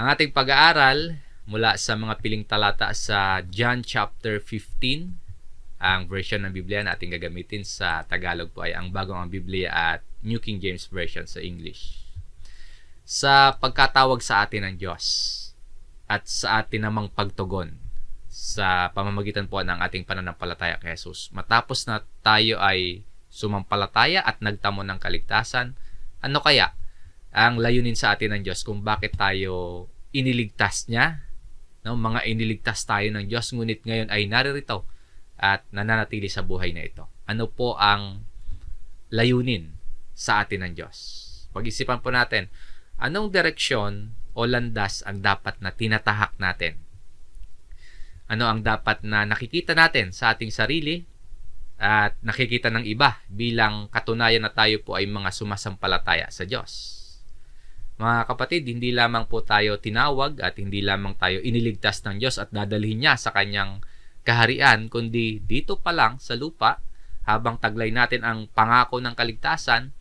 Ang ating pag-aaral mula sa mga piling talata sa John chapter 15, ang version ng Biblia na ating gagamitin sa Tagalog po ay ang bagong ang Biblia at New King James Version sa English. Sa pagkatawag sa atin ng Diyos at sa atin namang pagtugon sa pamamagitan po ng ating pananampalataya kay Jesus. Matapos na tayo ay sumampalataya at nagtamo ng kaligtasan, ano kaya ang layunin sa atin ng Diyos kung bakit tayo iniligtas niya? No, mga iniligtas tayo ng Diyos ngunit ngayon ay naririto at nananatili sa buhay na ito. Ano po ang layunin sa atin ng Diyos? Pag-isipan po natin, anong direksyon o landas ang dapat na tinatahak natin? Ano ang dapat na nakikita natin sa ating sarili at nakikita ng iba bilang katunayan na tayo po ay mga sumasampalataya sa Diyos? Mga kapatid, hindi lamang po tayo tinawag at hindi lamang tayo iniligtas ng Diyos at dadalhin niya sa kanyang kaharian, kundi dito pa lang sa lupa, habang taglay natin ang pangako ng kaligtasan,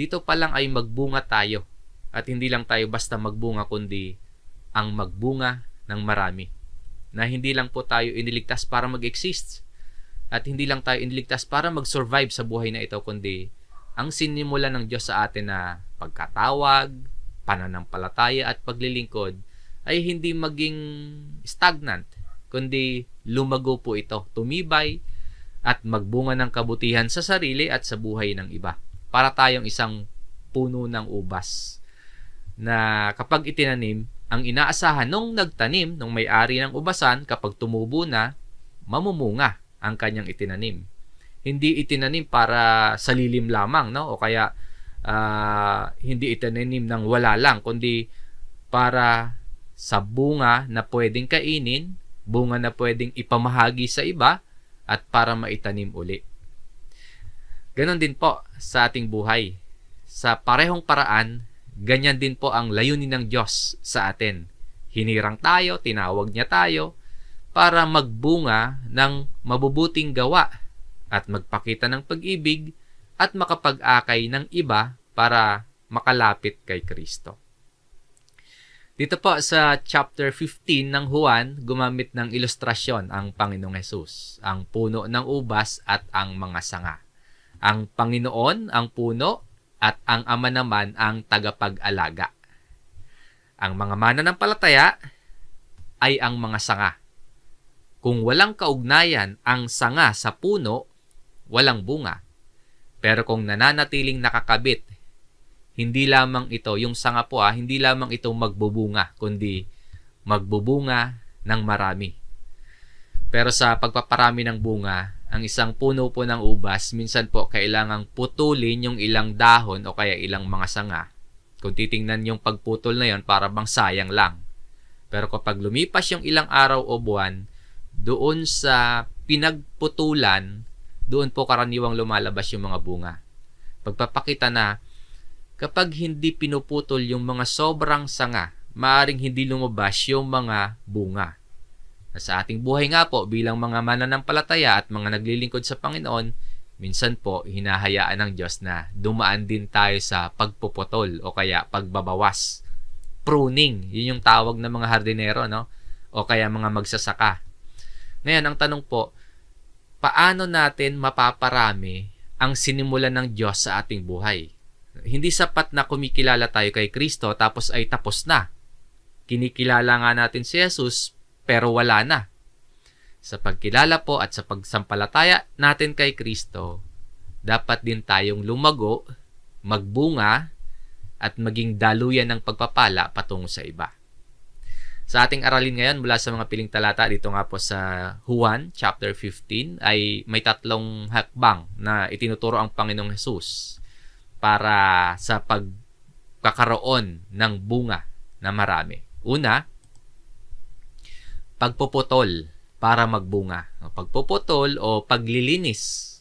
dito pa lang ay magbunga tayo. At hindi lang tayo basta magbunga, kundi ang magbunga ng marami. Na hindi lang po tayo iniligtas para mag-exist. At hindi lang tayo iniligtas para mag-survive sa buhay na ito, kundi ang sinimula ng Diyos sa atin na pagkatawag, pananampalataya at paglilingkod ay hindi maging stagnant, kundi lumago po ito, tumibay at magbunga ng kabutihan sa sarili at sa buhay ng iba. Para tayong isang puno ng ubas na kapag itinanim, ang inaasahan nung nagtanim, nung may-ari ng ubasan, kapag tumubo na, mamumunga ang kanyang itinanim. Hindi itinanim para sa lilim lamang, no? O kaya uh, hindi itinanim ng wala lang, kundi para sa bunga na pwedeng kainin, bunga na pwedeng ipamahagi sa iba, at para maitanim uli. Ganon din po sa ating buhay. Sa parehong paraan, ganyan din po ang layunin ng Diyos sa atin. Hinirang tayo, tinawag niya tayo, para magbunga ng mabubuting gawa at magpakita ng pag-ibig at makapag-akay ng iba para makalapit kay Kristo. Dito po sa chapter 15 ng Juan, gumamit ng ilustrasyon ang Panginoong Hesus, ang puno ng ubas at ang mga sanga. Ang Panginoon ang puno at ang Ama naman ang tagapag-alaga. Ang mga mananampalataya ay ang mga sanga. Kung walang kaugnayan ang sanga sa puno, walang bunga. Pero kung nananatiling nakakabit hindi lamang ito, yung sanga po ah, hindi lamang ito magbubunga, kundi magbubunga ng marami. Pero sa pagpaparami ng bunga, ang isang puno po ng ubas, minsan po kailangang putulin yung ilang dahon o kaya ilang mga sanga. Kung titingnan yung pagputol na yon, para bang sayang lang. Pero kapag lumipas yung ilang araw o buwan, doon sa pinagputulan, doon po karaniwang lumalabas yung mga bunga. Pagpapakita na kapag hindi pinuputol yung mga sobrang sanga, maaring hindi lumabas yung mga bunga. Sa ating buhay nga po bilang mga mananampalataya at mga naglilingkod sa Panginoon, minsan po hinahayaan ng Diyos na dumaan din tayo sa pagpuputol o kaya pagbabawas. Pruning, yun yung tawag ng mga hardinero, no? O kaya mga magsasaka. Ngayon, ang tanong po, paano natin mapaparami ang sinimulan ng Diyos sa ating buhay? Hindi sapat na kumikilala tayo kay Kristo tapos ay tapos na. Kinikilala nga natin si Jesus pero wala na. Sa pagkilala po at sa pagsampalataya natin kay Kristo, dapat din tayong lumago, magbunga, at maging daluyan ng pagpapala patungo sa iba. Sa ating aralin ngayon mula sa mga piling talata dito nga po sa Juan chapter 15 ay may tatlong hakbang na itinuturo ang Panginoong Hesus para sa pagkakaroon ng bunga na marami. Una, pagpuputol para magbunga. Pagpuputol o paglilinis.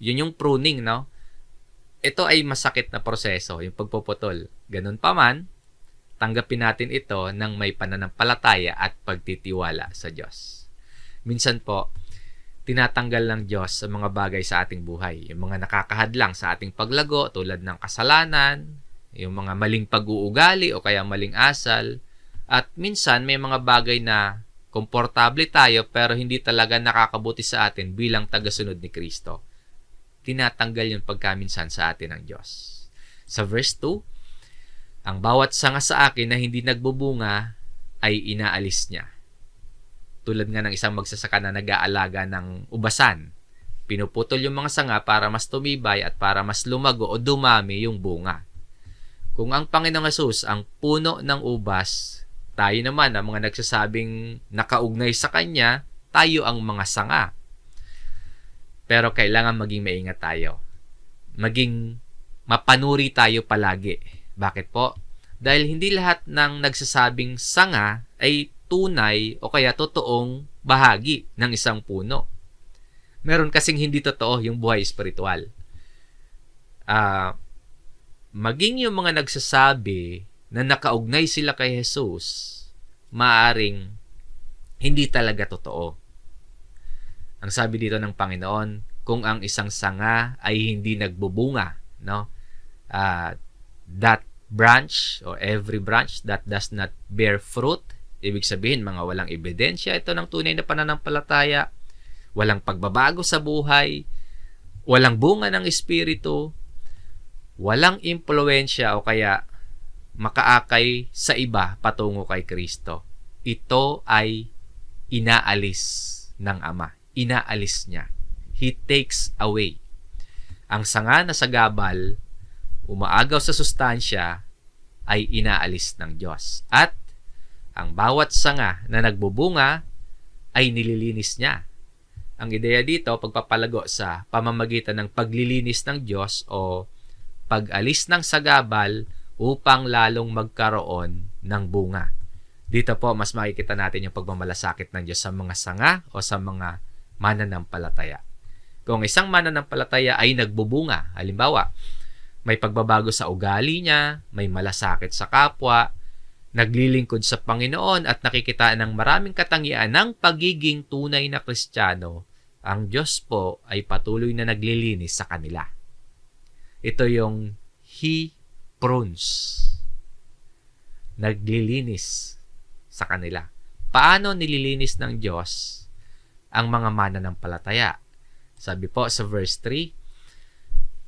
Yun yung pruning, no? Ito ay masakit na proseso, yung pagpuputol. Ganun pa man, tanggapin natin ito ng may pananampalataya at pagtitiwala sa Diyos. Minsan po, tinatanggal ng Diyos sa mga bagay sa ating buhay. Yung mga nakakahadlang sa ating paglago tulad ng kasalanan, yung mga maling pag-uugali o kaya maling asal, At minsan may mga bagay na komportable tayo pero hindi talaga nakakabuti sa atin bilang tagasunod ni Kristo. Tinatanggal yung pagkaminsan sa atin ng Diyos. Sa verse 2, ang bawat sanga sa akin na hindi nagbubunga ay inaalis niya. Tulad nga ng isang magsasaka na nag-aalaga ng ubasan. Pinuputol yung mga sanga para mas tumibay at para mas lumago o dumami yung bunga. Kung ang Panginoong Yesus ang puno ng ubas, tayo naman ang mga nagsasabing nakaugnay sa Kanya, tayo ang mga sanga. Pero kailangan maging maingat tayo. Maging mapanuri tayo palagi. Bakit po? Dahil hindi lahat ng nagsasabing sanga ay tunay o kaya totoong bahagi ng isang puno. Meron kasing hindi totoo yung buhay espiritual. Ah, maging yung mga nagsasabi na nakaugnay sila kay Jesus, maaring hindi talaga totoo. Ang sabi dito ng Panginoon, kung ang isang sanga ay hindi nagbubunga, no? Uh, that branch or every branch that does not bear fruit, ibig sabihin mga walang ebidensya ito ng tunay na pananampalataya, walang pagbabago sa buhay, walang bunga ng espiritu, walang impluensya o kaya makaakay sa iba patungo kay Kristo. Ito ay inaalis ng Ama. Inaalis niya. He takes away. Ang sanga na sa gabal, umaagaw sa sustansya, ay inaalis ng Diyos. At ang bawat sanga na nagbubunga ay nililinis niya. Ang ideya dito, pagpapalago sa pamamagitan ng paglilinis ng Diyos o pag-alis ng sagabal upang lalong magkaroon ng bunga. Dito po, mas makikita natin yung pagmamalasakit ng Diyos sa mga sanga o sa mga mananampalataya. Kung isang mananampalataya ay nagbubunga, halimbawa, may pagbabago sa ugali niya, may malasakit sa kapwa, naglilingkod sa Panginoon at nakikita ng maraming katangian ng pagiging tunay na Kristiyano, ang Diyos po ay patuloy na naglilinis sa kanila. Ito yung He prunes. Naglilinis sa kanila. Paano nililinis ng Diyos ang mga mananampalataya? Sabi po sa verse 3,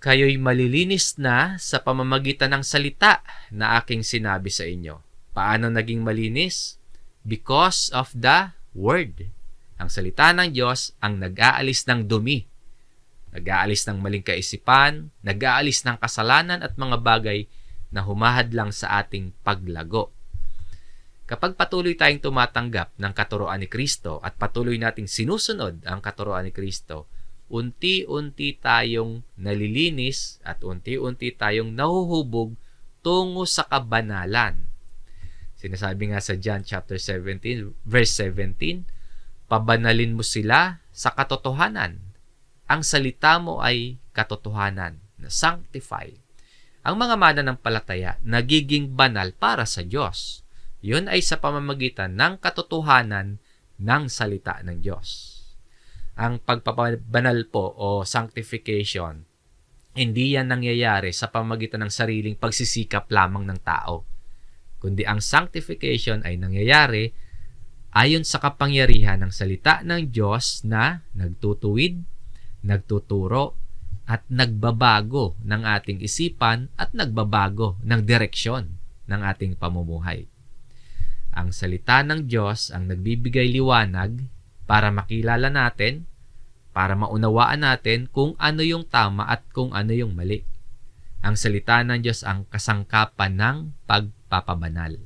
Kayo'y malilinis na sa pamamagitan ng salita na aking sinabi sa inyo. Paano naging malinis? Because of the Word. Ang salita ng Diyos ang nag-aalis ng dumi nag-aalis ng maling kaisipan, nag-aalis ng kasalanan at mga bagay na humahad lang sa ating paglago. Kapag patuloy tayong tumatanggap ng katuroan ni Kristo at patuloy nating sinusunod ang katuroan ni Kristo, unti-unti tayong nalilinis at unti-unti tayong nahuhubog tungo sa kabanalan. Sinasabi nga sa John chapter 17 verse 17, pabanalin mo sila sa katotohanan ang salita mo ay katotohanan na sanctify. Ang mga mananampalataya nagiging banal para sa Diyos. Yun ay sa pamamagitan ng katotohanan ng salita ng Diyos. Ang pagpapabanal po o sanctification, hindi yan nangyayari sa pamamagitan ng sariling pagsisikap lamang ng tao. Kundi ang sanctification ay nangyayari ayon sa kapangyarihan ng salita ng Diyos na nagtutuwid, nagtuturo at nagbabago ng ating isipan at nagbabago ng direksyon ng ating pamumuhay. Ang salita ng Diyos ang nagbibigay liwanag para makilala natin, para maunawaan natin kung ano yung tama at kung ano yung mali. Ang salita ng Diyos ang kasangkapan ng pagpapabanal.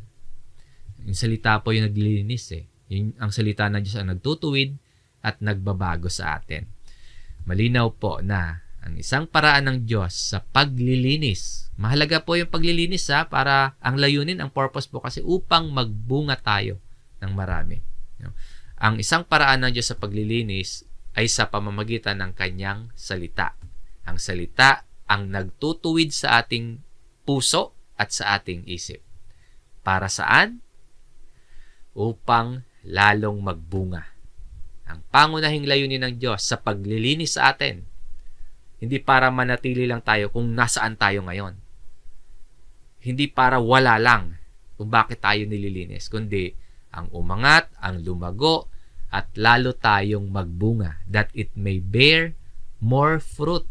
Yung salita po yung naglilinis eh. Yung, ang salita ng Diyos ang nagtutuwid at nagbabago sa atin. Malinaw po na ang isang paraan ng Diyos sa paglilinis. Mahalaga po yung paglilinis ha, para ang layunin, ang purpose po kasi upang magbunga tayo ng marami. Ang isang paraan ng Diyos sa paglilinis ay sa pamamagitan ng kanyang salita. Ang salita ang nagtutuwid sa ating puso at sa ating isip. Para saan? Upang lalong magbunga ang pangunahing layunin ng Diyos sa paglilinis sa atin, hindi para manatili lang tayo kung nasaan tayo ngayon. Hindi para wala lang. kung bakit tayo nililinis, kundi ang umangat, ang lumago, at lalo tayong magbunga that it may bear more fruit.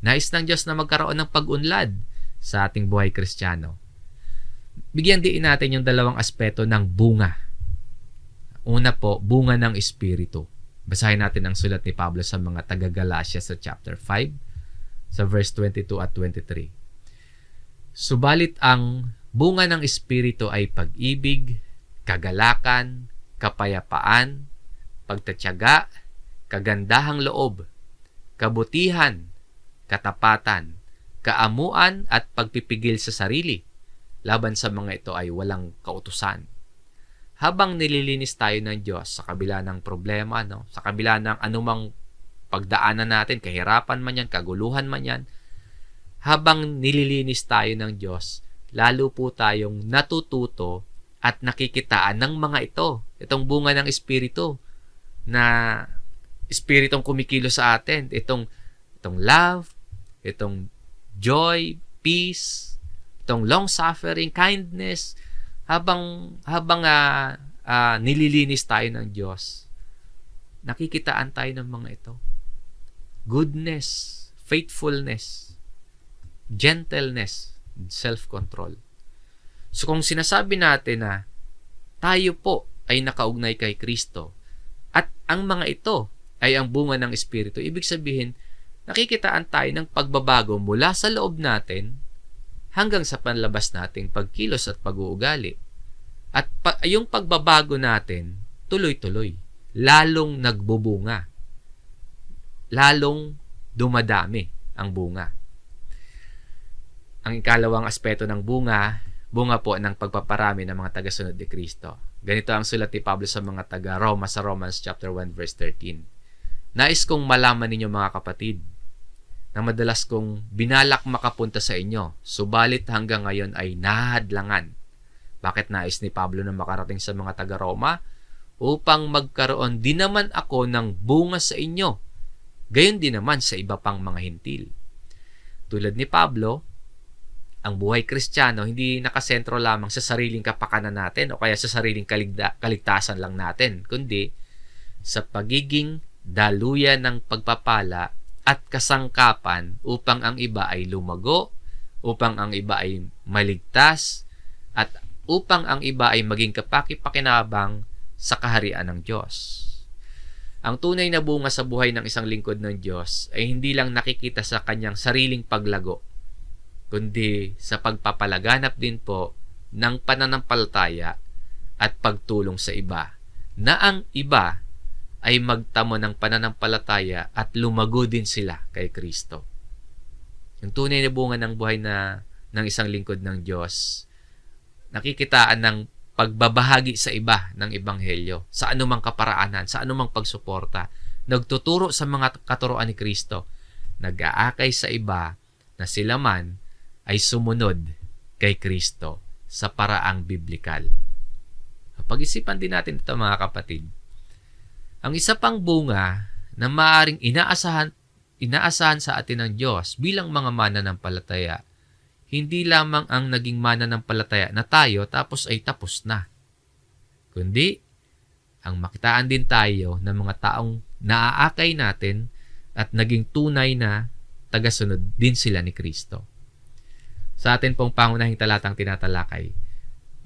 Nais ng Diyos na magkaroon ng pag-unlad sa ating buhay kristyano. Bigyan din natin yung dalawang aspeto ng bunga. Una po, bunga ng Espiritu. Basahin natin ang sulat ni Pablo sa mga taga-Galatia sa chapter 5, sa verse 22 at 23. Subalit ang bunga ng Espiritu ay pag-ibig, kagalakan, kapayapaan, pagtatyaga, kagandahang loob, kabutihan, katapatan, kaamuan at pagpipigil sa sarili. Laban sa mga ito ay walang kautusan. Habang nililinis tayo ng Diyos sa kabila ng problema, no? sa kabila ng anumang pagdaanan natin, kahirapan man yan, kaguluhan man yan, habang nililinis tayo ng Diyos, lalo po tayong natututo at nakikitaan ng mga ito. Itong bunga ng Espiritu na Espiritong kumikilo sa atin. Itong, itong love, itong joy, peace, itong long-suffering, kindness, habang, habang uh, uh, nililinis tayo ng Diyos, nakikitaan tayo ng mga ito. Goodness, faithfulness, gentleness, self-control. So kung sinasabi natin na tayo po ay nakaugnay kay Kristo at ang mga ito ay ang bunga ng Espiritu, ibig sabihin, nakikitaan tayo ng pagbabago mula sa loob natin hanggang sa panlabas nating pagkilos at pag-uugali. At pa- yung pagbabago natin, tuloy-tuloy, lalong nagbubunga, lalong dumadami ang bunga. Ang ikalawang aspeto ng bunga, bunga po ng pagpaparami ng mga tagasunod ni Kristo. Ganito ang sulat ni Pablo sa mga taga Roma sa Romans chapter 1 verse 13. Nais kong malaman ninyo mga kapatid na madalas kong binalak makapunta sa inyo, subalit hanggang ngayon ay nahadlangan. Bakit nais ni Pablo na makarating sa mga taga Roma? Upang magkaroon din naman ako ng bunga sa inyo. Gayon din naman sa iba pang mga hintil. Tulad ni Pablo, ang buhay kristyano hindi nakasentro lamang sa sariling kapakanan natin o kaya sa sariling kaligda, kaligtasan lang natin, kundi sa pagiging daluyan ng pagpapala at kasangkapan upang ang iba ay lumago, upang ang iba ay maligtas, at upang ang iba ay maging kapakipakinabang sa kaharian ng Diyos. Ang tunay na bunga sa buhay ng isang lingkod ng Diyos ay hindi lang nakikita sa kanyang sariling paglago, kundi sa pagpapalaganap din po ng pananampalataya at pagtulong sa iba. Na ang iba ay magtamo ng pananampalataya at lumago din sila kay Kristo. Yung tunay na bunga ng buhay na ng isang lingkod ng Diyos, nakikitaan ng pagbabahagi sa iba ng ebanghelyo, sa anumang kaparaanan, sa anumang pagsuporta, nagtuturo sa mga katuroan ni Kristo, nag-aakay sa iba na sila man ay sumunod kay Kristo sa paraang biblikal. Pag-isipan din natin ito mga kapatid. Ang isa pang bunga na maaring inaasahan, inaasahan sa atin ng Diyos bilang mga mananampalataya, hindi lamang ang naging mananampalataya na tayo tapos ay tapos na. Kundi, ang makitaan din tayo ng mga taong naaakay natin at naging tunay na tagasunod din sila ni Kristo sa atin pong pangunahing talatang tinatalakay,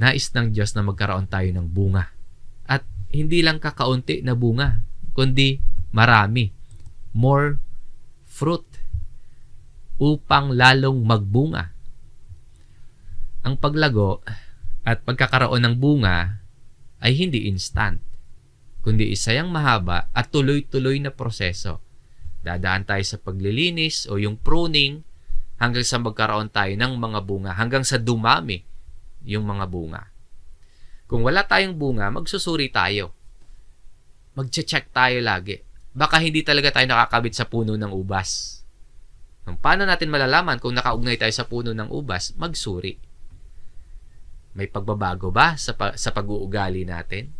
nais ng Diyos na magkaroon tayo ng bunga. At hindi lang kakaunti na bunga, kundi marami. More fruit upang lalong magbunga. Ang paglago at pagkakaroon ng bunga ay hindi instant, kundi isayang mahaba at tuloy-tuloy na proseso. Dadaan tayo sa paglilinis o yung pruning hanggang sa magkaroon tayo ng mga bunga, hanggang sa dumami yung mga bunga. Kung wala tayong bunga, magsusuri tayo. Magche-check tayo lagi. Baka hindi talaga tayo nakakabit sa puno ng ubas. Kung paano natin malalaman kung nakaugnay tayo sa puno ng ubas? Magsuri. May pagbabago ba sa, pa- sa pag-uugali natin?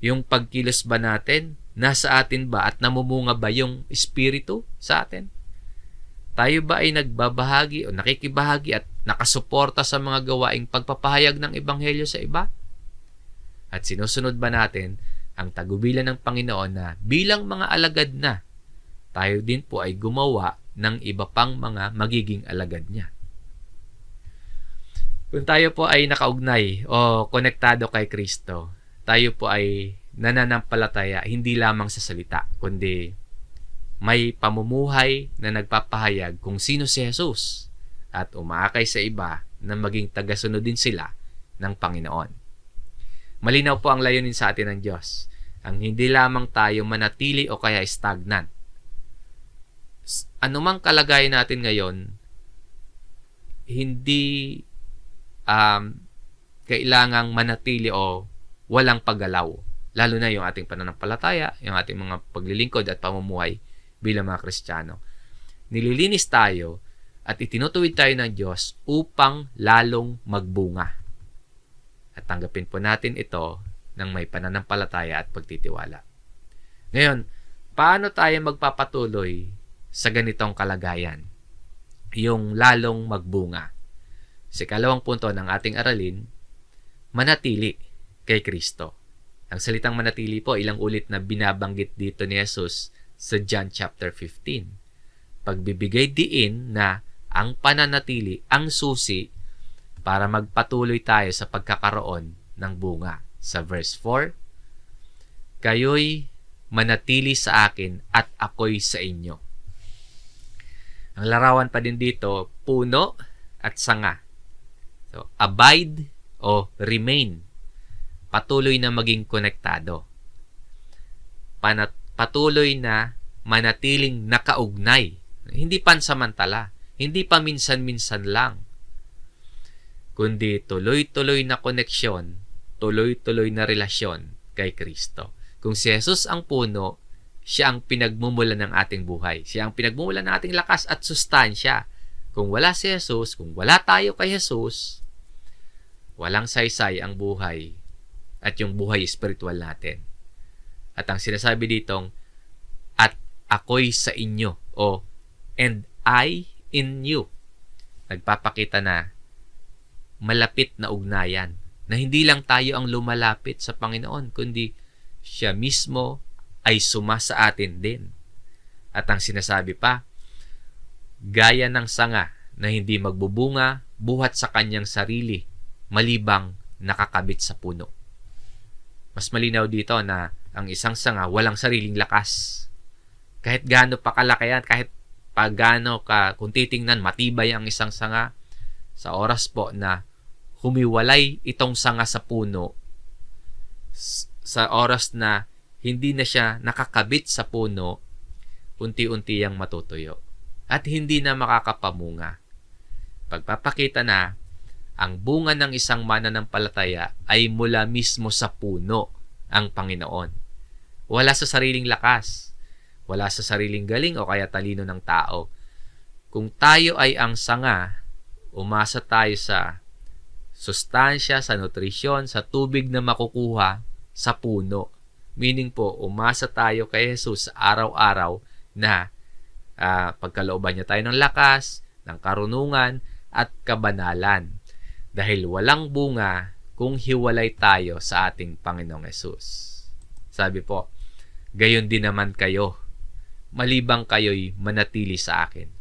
Yung pagkilos ba natin? Nasa atin ba at namumunga ba yung espiritu sa atin? Tayo ba ay nagbabahagi o nakikibahagi at nakasuporta sa mga gawaing pagpapahayag ng ebanghelyo sa iba? At sinusunod ba natin ang tagubilan ng Panginoon na bilang mga alagad na, tayo din po ay gumawa ng iba pang mga magiging alagad niya. Kung tayo po ay nakaugnay o konektado kay Kristo, tayo po ay nananampalataya hindi lamang sa salita, kundi may pamumuhay na nagpapahayag kung sino si Jesus at umaakay sa iba na maging tagasunod din sila ng Panginoon. Malinaw po ang layunin sa atin ng Diyos. Ang hindi lamang tayo manatili o kaya stagnant. Anumang kalagayan natin ngayon, hindi um, kailangang manatili o walang paggalaw. Lalo na yung ating pananampalataya, yung ating mga paglilingkod at pamumuhay bilang mga Kristiyano. Nililinis tayo at itinutuwid tayo ng Diyos upang lalong magbunga. At tanggapin po natin ito ng may pananampalataya at pagtitiwala. Ngayon, paano tayo magpapatuloy sa ganitong kalagayan? Yung lalong magbunga. Sa kalawang punto ng ating aralin, manatili kay Kristo. Ang salitang manatili po, ilang ulit na binabanggit dito ni Jesus sa John chapter 15. Pagbibigay diin na ang pananatili ang susi para magpatuloy tayo sa pagkakaroon ng bunga. Sa verse 4, Kayo'y manatili sa akin at ako'y sa inyo. Ang larawan pa din dito, puno at sanga. So, abide o remain. Patuloy na maging konektado. Panat patuloy na manatiling nakaugnay. Hindi pansamantala. Hindi pa minsan-minsan lang. Kundi tuloy-tuloy na koneksyon, tuloy-tuloy na relasyon kay Kristo. Kung si Jesus ang puno, siya ang pinagmumulan ng ating buhay. Siya ang pinagmumulan ng ating lakas at sustansya. Kung wala si Jesus, kung wala tayo kay Jesus, walang saysay ang buhay at yung buhay spiritual natin. At ang sinasabi ditong, at ako'y sa inyo, o and I in you. Nagpapakita na malapit na ugnayan, na hindi lang tayo ang lumalapit sa Panginoon, kundi siya mismo ay suma sa atin din. At ang sinasabi pa, gaya ng sanga na hindi magbubunga buhat sa kanyang sarili, malibang nakakabit sa puno. Mas malinaw dito na ang isang sanga walang sariling lakas. Kahit gaano pa kalaki yan, kahit pa gaano ka, kung titingnan, matibay ang isang sanga, sa oras po na humiwalay itong sanga sa puno, sa oras na hindi na siya nakakabit sa puno, unti-unti yang matutuyo. At hindi na makakapamunga. Pagpapakita na ang bunga ng isang mananampalataya ay mula mismo sa puno ang Panginoon. Wala sa sariling lakas. Wala sa sariling galing o kaya talino ng tao. Kung tayo ay ang sanga, umasa tayo sa sustansya, sa nutrisyon, sa tubig na makukuha sa puno. Meaning po, umasa tayo kay Jesus araw-araw na uh, pagkalooban niya tayo ng lakas, ng karunungan, at kabanalan. Dahil walang bunga kung hiwalay tayo sa ating Panginoong Yesus. Sabi po, gayon din naman kayo, malibang kayo'y manatili sa akin.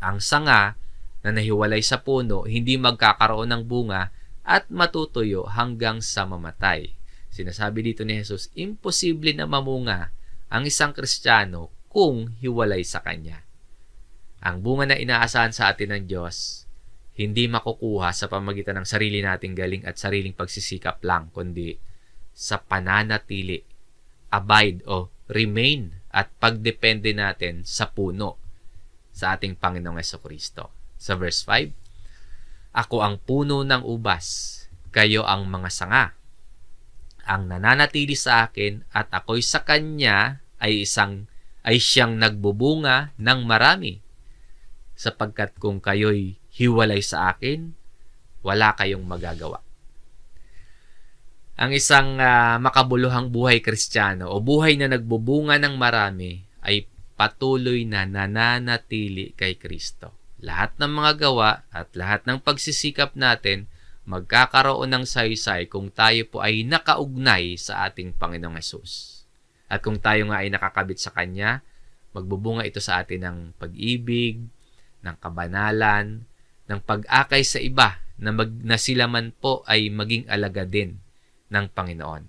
Ang sanga na nahiwalay sa puno, hindi magkakaroon ng bunga at matutuyo hanggang sa mamatay. Sinasabi dito ni Jesus, imposible na mamunga ang isang Kristiyano kung hiwalay sa Kanya. Ang bunga na inaasahan sa atin ng Diyos, hindi makukuha sa pamagitan ng sarili nating galing at sariling pagsisikap lang, kundi sa pananatili abide o remain at pagdepende natin sa puno sa ating Panginoong Yeso Kristo. Sa verse 5, Ako ang puno ng ubas, kayo ang mga sanga. Ang nananatili sa akin at ako'y sa kanya ay isang ay siyang nagbubunga ng marami. Sapagkat kung kayo'y hiwalay sa akin, wala kayong magagawa ang isang uh, makabuluhang buhay kristyano o buhay na nagbubunga ng marami ay patuloy na nananatili kay Kristo. Lahat ng mga gawa at lahat ng pagsisikap natin magkakaroon ng saysay kung tayo po ay nakaugnay sa ating Panginoong Yesus. At kung tayo nga ay nakakabit sa Kanya, magbubunga ito sa atin ng pag-ibig, ng kabanalan, ng pag-akay sa iba na, mag, na sila man po ay maging alaga din ng Panginoon.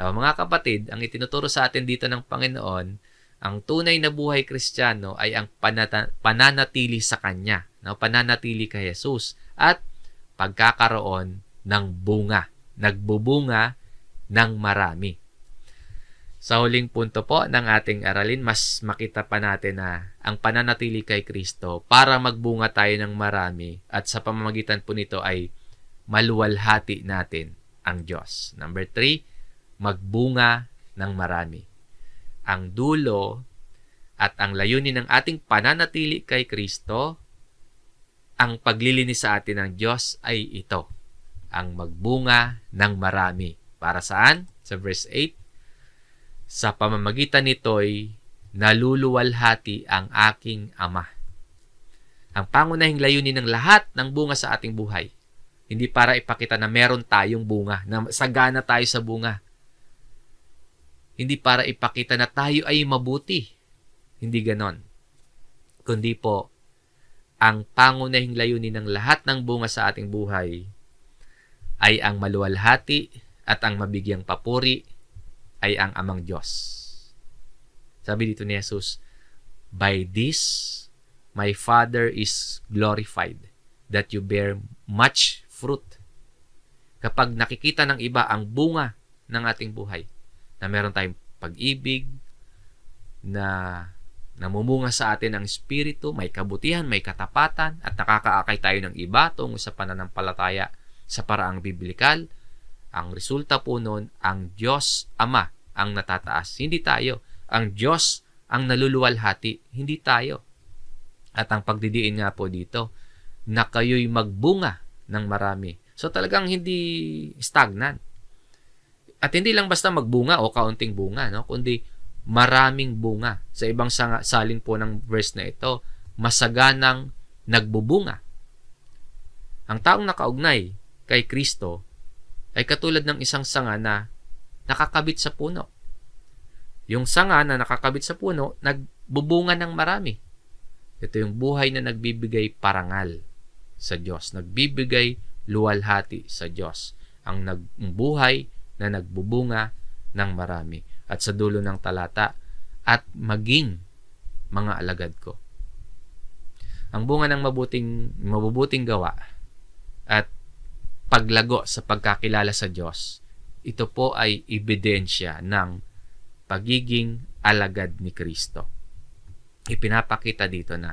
Now, mga kapatid, ang itinuturo sa atin dito ng Panginoon ang tunay na buhay kristyano ay ang panata- pananatili sa Kanya, no? pananatili kay Jesus, at pagkakaroon ng bunga. Nagbubunga ng marami. Sa huling punto po ng ating aralin, mas makita pa natin na ang pananatili kay Kristo para magbunga tayo ng marami at sa pamamagitan po nito ay maluwalhati natin ang Diyos. Number three, magbunga ng marami ang dulo at ang layunin ng ating pananatili kay Kristo, ang paglilinis sa atin ng Diyos ay ito, ang magbunga ng marami. Para saan? Sa verse 8, sa pamamagitan nito'y naluluwalhati ang aking Ama. Ang pangunahing layunin ng lahat ng bunga sa ating buhay, hindi para ipakita na meron tayong bunga, na sagana tayo sa bunga, hindi para ipakita na tayo ay mabuti. Hindi ganon. Kundi po, ang pangunahing layunin ng lahat ng bunga sa ating buhay ay ang maluwalhati at ang mabigyang papuri ay ang amang Diyos. Sabi dito ni Jesus, By this, my Father is glorified, that you bear much fruit. Kapag nakikita ng iba ang bunga ng ating buhay, na meron tayong pag-ibig, na namumunga sa atin ang Espiritu, may kabutihan, may katapatan, at nakakaakay tayo ng iba tungo sa pananampalataya sa paraang biblikal, ang resulta po noon, ang Diyos Ama ang natataas. Hindi tayo. Ang Diyos ang naluluwalhati. Hindi tayo. At ang pagdidiin nga po dito, na kayo'y magbunga ng marami. So talagang hindi stagnant. At hindi lang basta magbunga o kaunting bunga, no? kundi maraming bunga. Sa ibang salin po ng verse na ito, masaganang nagbubunga. Ang taong nakaugnay kay Kristo ay katulad ng isang sanga na nakakabit sa puno. Yung sanga na nakakabit sa puno, nagbubunga ng marami. Ito yung buhay na nagbibigay parangal sa Diyos, nagbibigay luwalhati sa Diyos. Ang nagbuhay na nagbubunga ng marami. At sa dulo ng talata, at maging mga alagad ko. Ang bunga ng mabuting, mabubuting gawa at paglago sa pagkakilala sa Diyos, ito po ay ebidensya ng pagiging alagad ni Kristo. Ipinapakita dito na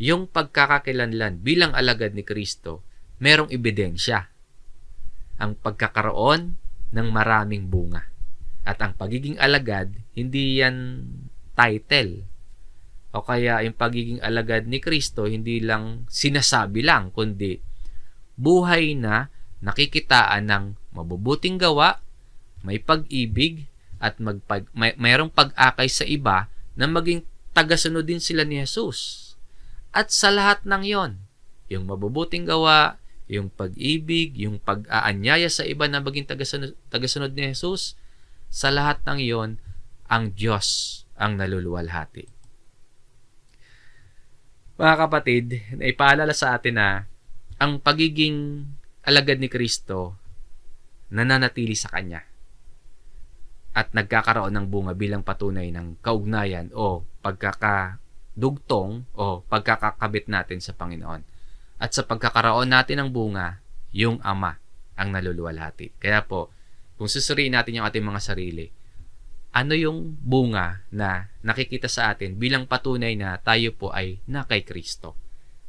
yung pagkakakilanlan bilang alagad ni Kristo, merong ebidensya. Ang pagkakaroon ng maraming bunga. At ang pagiging alagad, hindi yan title. O kaya yung pagiging alagad ni Kristo, hindi lang sinasabi lang, kundi buhay na nakikitaan ng mabubuting gawa, may pag-ibig, at magpag, may, mayroong pag-akay sa iba na maging tagasunod din sila ni Jesus. At sa lahat ng yon, yung mabubuting gawa, yung pag-ibig, yung pag-aanyaya sa iba na maging tagasunod, tagasunod ni Jesus, sa lahat ng iyon, ang Diyos ang naluluwalhati. Mga kapatid, ipaalala sa atin na ang pagiging alagad ni Kristo nananatili sa Kanya at nagkakaroon ng bunga bilang patunay ng kaugnayan o pagkakadugtong o pagkakakabit natin sa Panginoon. At sa pagkakaroon natin ng bunga, yung Ama ang naluluwalhati. Kaya po, kung susuriin natin yung ating mga sarili, ano yung bunga na nakikita sa atin bilang patunay na tayo po ay na kay Kristo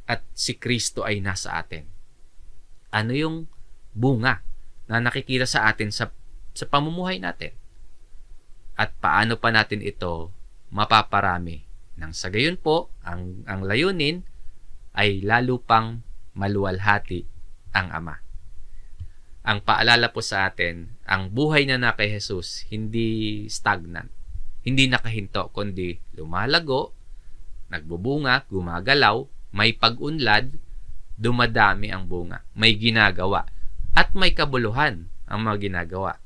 at si Kristo ay nasa atin? Ano yung bunga na nakikita sa atin sa, sa pamumuhay natin? At paano pa natin ito mapaparami? Nang sa gayon po, ang, ang layunin ay lalo pang maluwalhati ang Ama. Ang paalala po sa atin, ang buhay na na kay Jesus, hindi stagnant. hindi nakahinto, kundi lumalago, nagbubunga, gumagalaw, may pag-unlad, dumadami ang bunga, may ginagawa, at may kabuluhan ang mga ginagawa.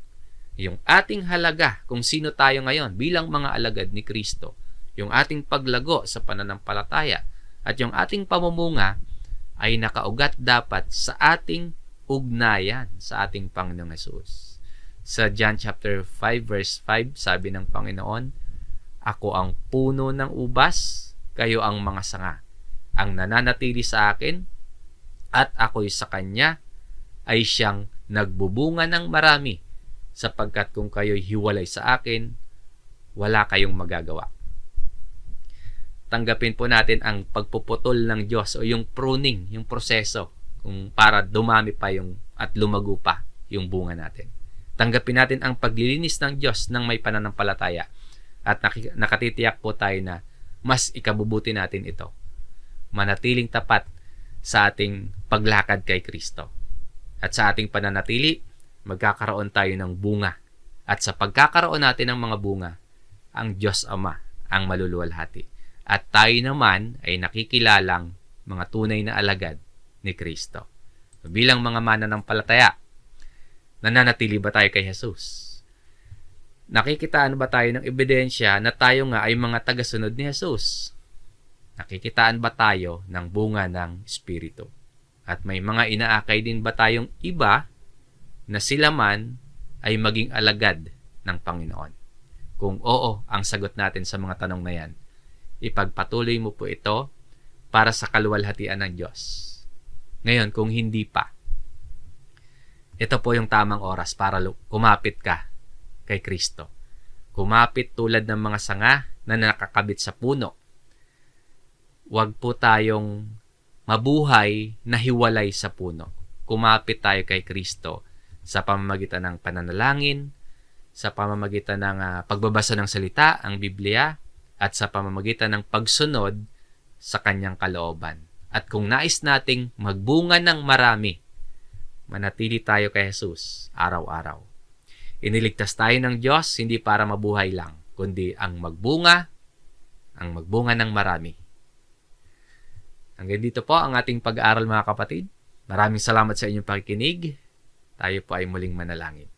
Yung ating halaga kung sino tayo ngayon bilang mga alagad ni Kristo, yung ating paglago sa pananampalataya, at yung ating pamumunga ay nakaugat dapat sa ating ugnayan sa ating Panginoong Yesus. Sa John chapter 5 verse 5, sabi ng Panginoon, Ako ang puno ng ubas, kayo ang mga sanga. Ang nananatili sa akin at ako'y sa kanya ay siyang nagbubunga ng marami sapagkat kung kayo'y hiwalay sa akin, wala kayong magagawa. Tanggapin po natin ang pagpuputol ng Diyos o yung pruning, yung proseso kung para dumami pa yung at lumago pa yung bunga natin. Tanggapin natin ang paglilinis ng Diyos ng may pananampalataya at nakatitiyak po tayo na mas ikabubuti natin ito. Manatiling tapat sa ating paglakad kay Kristo. At sa ating pananatili, magkakaroon tayo ng bunga. At sa pagkakaroon natin ng mga bunga, ang Diyos Ama ang maluluwalhati. At tayo naman ay nakikilalang mga tunay na alagad ni Kristo. Bilang mga mananampalataya, nananatili ba tayo kay Jesus? Nakikitaan ba tayo ng ebidensya na tayo nga ay mga tagasunod ni Jesus? Nakikitaan ba tayo ng bunga ng Espiritu? At may mga inaakay din ba tayong iba na sila man ay maging alagad ng Panginoon? Kung oo ang sagot natin sa mga tanong na yan, ipagpatuloy mo po ito para sa kaluwalhatian ng Diyos. Ngayon, kung hindi pa, ito po yung tamang oras para kumapit ka kay Kristo. Kumapit tulad ng mga sanga na nakakabit sa puno. Huwag po tayong mabuhay na hiwalay sa puno. Kumapit tayo kay Kristo sa pamamagitan ng pananalangin, sa pamamagitan ng uh, pagbabasa ng salita, ang Biblia, at sa pamamagitan ng pagsunod sa kanyang kalooban. At kung nais nating magbunga ng marami, manatili tayo kay Jesus araw-araw. Iniligtas tayo ng Diyos hindi para mabuhay lang, kundi ang magbunga, ang magbunga ng marami. Hanggang dito po ang ating pag-aaral mga kapatid. Maraming salamat sa inyong pakikinig. Tayo po ay muling manalangin.